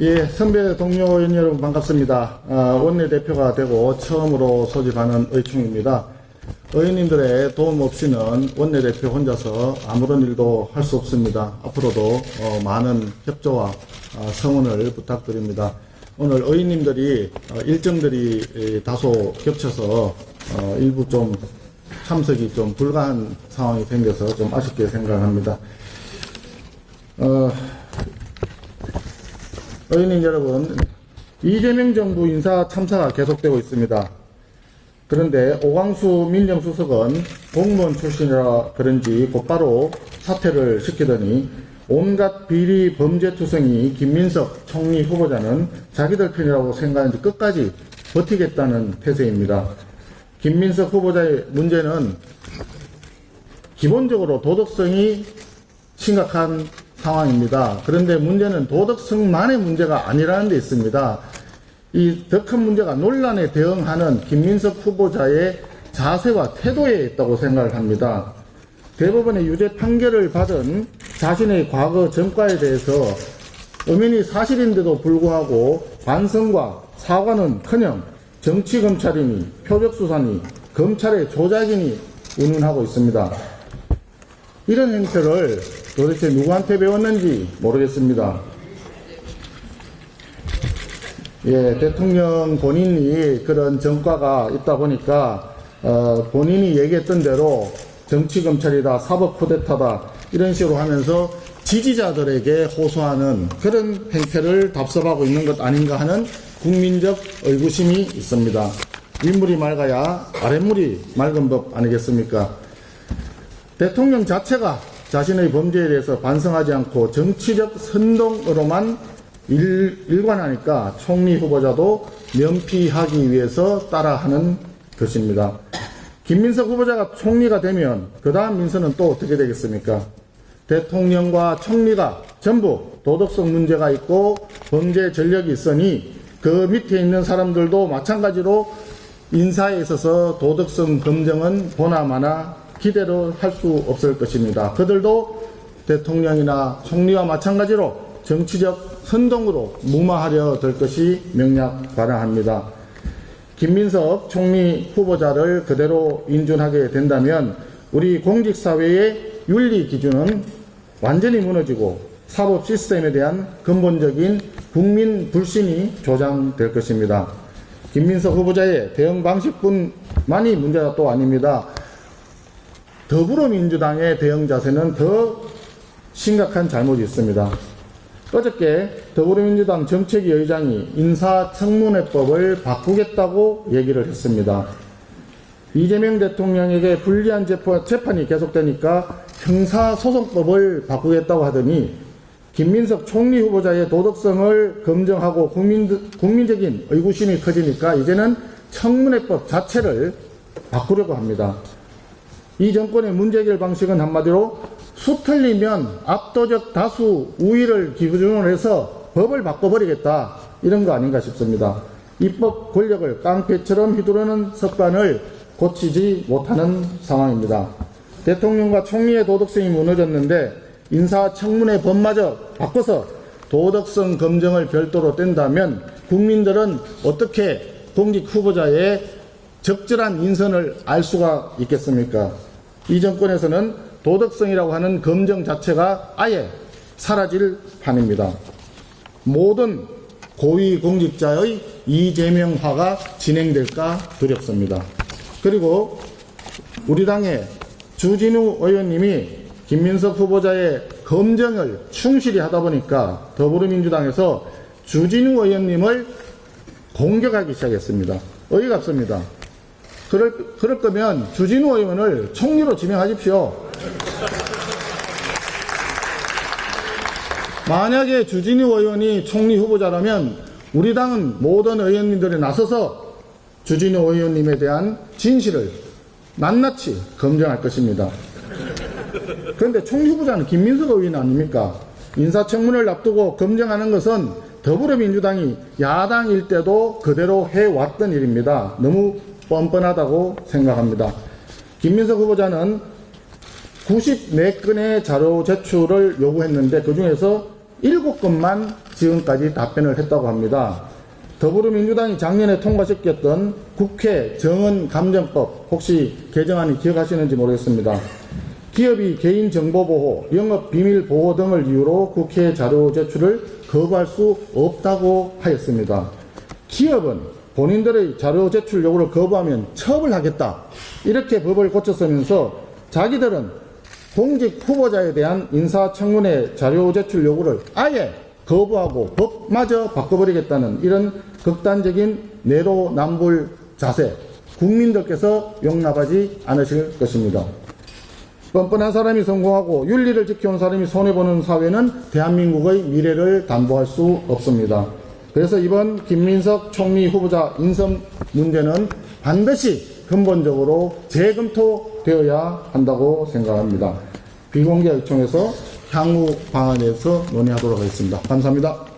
예, 선배 동료 의원 여러분 반갑습니다. 아, 원내대표가 되고 처음으로 소집하는 의충입니다. 의원님들의 도움 없이는 원내대표 혼자서 아무런 일도 할 수 없습니다. 앞으로도 어, 많은 협조와 아, 성원을 부탁드립니다. 오늘 의원님들이 어, 일정들이 예, 다소 겹쳐서 어, 일부 좀 참석이 좀 불가한 상황이 생겨서 좀 아쉽게 생각합니다. 어, 의원님 여러분, 이재명 정부 인사 참사가 계속되고 있습니다. 그런데 오광수 민정수석은 공무원 출신이라 그런지 곧바로 사퇴를 시키더니 온갖 비리 범죄 투성이 김민석 총리 후보자는 자기들 편이라고 생각하는지 끝까지 버티겠다는 태세입니다. 김민석 후보자의 문제는 기본적으로 도덕성이 심각한 상황입니다. 그런데 문제는 도덕성만의 문제가 아니라는 데 있습니다. 이 더 큰 문제가 논란에 대응하는 김민석 후보자의 자세와 태도에 있다고 생각을 합니다. 대법원의 유죄 판결을 받은 자신의 과거 전과에 대해서 엄연히 사실인데도 불구하고 반성과 사과는 커녕 정치검찰이니 표적수사니 검찰의 조작이니 운운하고 있습니다. 이런 행태를 도대체 누구한테 배웠는지 모르겠습니다. 예, 대통령 본인이 그런 전과가 있다 보니까 어, 본인이 얘기했던 대로 정치 검찰이다, 사법 쿠데타다 이런 식으로 하면서 지지자들에게 호소하는 그런 행태를 답습하고 있는 것 아닌가 하는 국민적 의구심이 있습니다. 윗물이 맑아야 아랫물이 맑은 법 아니겠습니까? 대통령 자체가 자신의 범죄에 대해서 반성하지 않고 정치적 선동으로만 일, 일관하니까 총리 후보자도 면피하기 위해서 따라하는 것입니다. 김민석 후보자가 총리가 되면 그 다음 민선은 또 어떻게 되겠습니까? 대통령과 총리가 전부 도덕성 문제가 있고 범죄 전력이 있으니 그 밑에 있는 사람들도 마찬가지로 인사에 있어서 도덕성 검증은 보나마나 기대로 할수 없을 것입니다. 그들도 대통령이나 총리와 마찬가지로 정치적 선동으로 무마하려 될 것이 명약바라합니다. 김민석 총리 후보자를 그대로 인준하게 된다면 우리 공직사회의 윤리 기준은 완전히 무너지고 사법 시스템에 대한 근본적인 국민 불신이 조장될 것입니다. 김민석 후보자의 대응 방식뿐만이 문제가 또 아닙니다. 더불어민주당의 대응 자세는 더 심각한 잘못이 있습니다. 어저께 더불어민주당 정책위 의장이 인사청문회법을 바꾸겠다고 얘기를 했습니다. 이재명 대통령에게 불리한 재판이 계속되니까 형사소송법을 바꾸겠다고 하더니 김민석 총리 후보자의 도덕성을 검증하고 국민, 국민적인 의구심이 커지니까 이제는 청문회법 자체를 바꾸려고 합니다. 이 정권의 문제 해결 방식은 한마디로 수 틀리면 압도적 다수 우위를 기준으로 해서 법을 바꿔버리겠다 이런 거 아닌가 싶습니다. 입법 권력을 깡패처럼 휘두르는 습관을 고치지 못하는 상황입니다. 대통령과 총리의 도덕성이 무너졌는데 인사청문회 법마저 바꿔서 도덕성 검증을 별도로 뗀다면 국민들은 어떻게 공직 후보자의 적절한 인선을 알 수가 있겠습니까? 이 정권에서는 도덕성이라고 하는 검증 자체가 아예 사라질 판입니다. 모든 고위 공직자의 이재명화가 진행될까 두렵습니다. 그리고 우리 당의 주진우 의원님이 김민석 후보자의 검증을 충실히 하다 보니까 더불어민주당에서 주진우 의원님을 공격하기 시작했습니다. 어이가 없습니다. 그럴, 그럴 거면 주진우 의원을 총리로 지명하십시오. 만약에 주진우 의원이 총리 후보자라면 우리 당은 모든 의원님들이 나서서 주진우 의원님에 대한 진실을 낱낱이 검증할 것입니다. 그런데 총리 후보자는 김민석 의원 아닙니까? 인사청문회를 앞두고 검증하는 것은 더불어민주당이 야당일 때도 그대로 해왔던 일입니다. 너무 뻔뻔하다고 생각합니다. 김민석 후보자는 94건의 자료 제출을 요구했는데 그 중에서 일곱 건만 지금까지 답변을 했다고 합니다. 더불어민주당이 작년에 통과시켰던 국회 정은 감정법 혹시 개정안이 기억하시는지 모르겠습니다. 기업이 개인 정보 보호, 영업 비밀 보호 등을 이유로 국회 자료 제출을 거부할 수 없다고 하였습니다. 기업은 본인들의 자료 제출 요구를 거부하면 처벌하겠다. 이렇게 법을 고쳤으면서 자기들은 공직 후보자에 대한 인사청문회 자료 제출 요구를 아예 거부하고 법마저 바꿔버리겠다는 이런 극단적인 내로남불 자세 국민들께서 용납하지 않으실 것입니다. 뻔뻔한 사람이 성공하고 윤리를 지켜온 사람이 손해보는 사회는 대한민국의 미래를 담보할 수 없습니다. 그래서 이번 김민석 총리 후보자 인선 문제는 반드시 근본적으로 재검토되어야 한다고 생각합니다. 비공개 요청에서 향후 방안에서 논의하도록 하겠습니다. 감사합니다.